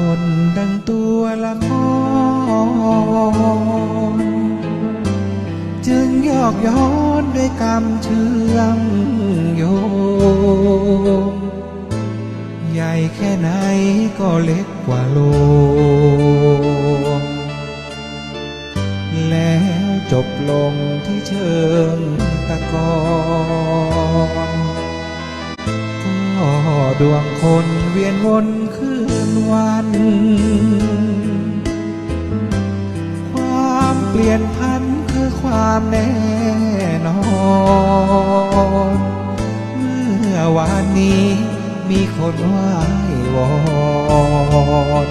คนดังตัวละคร จึงยอกย้อนด้วยกรรมเชื่อมโยงใหญ่แค่ไหนก็เล็กกว่าโลกแล้วจบลงที่เชิงตะกอน ดวงคนเวียนวนคืนวัน ความเปลี่ยนพันคือความแน่นอน เมื่อวานนี้มีคนไหว้วอน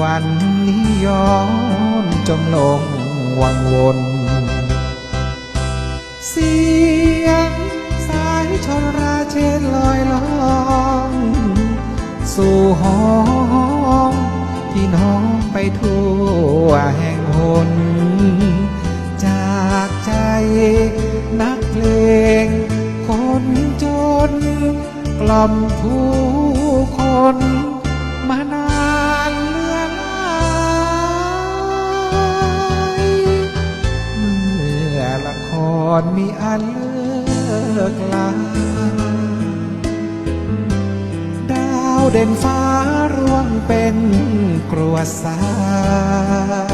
วันนี้ย้อนจมลงวังวน เสียงสาย ชนราเชนลอยล่องสู่ห้องพี่น้องไปทั่วแห่งหน จากใจนักเพลง คนจน กล่อมผู้คนมานานเลือลายเมื่อละครมีอันเลิ กลาดาวเด่นฟ้าร่วงเป็นกรวดทรา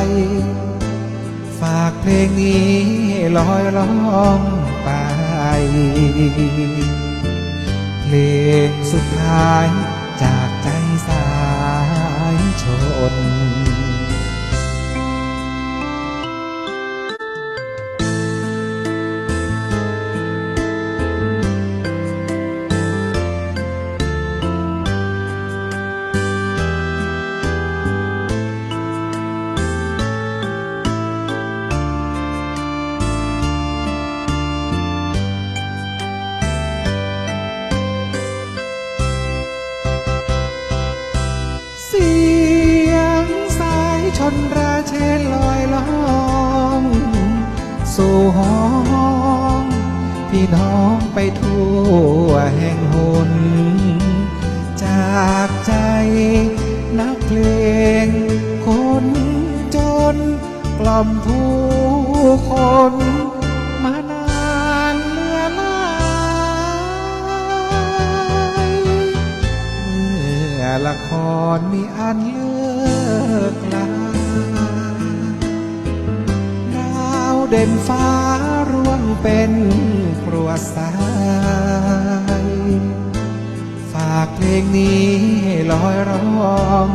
ย ฝากเพลงนี้ลอยล่องไป เพลงสุดท้ายจากใจสายชน ชนราเชนลอยล่องสู่ห้องพี่น้องไปทั่วแห่งหน จากใจนักเพลง คนจนกล่อมผู้คนมานานเลือลายเมื่อละครมีอันเลิกลา เด่นฟ้าร่วงเป็นครวสาย ฝากเพลงนี้ลอยร้อง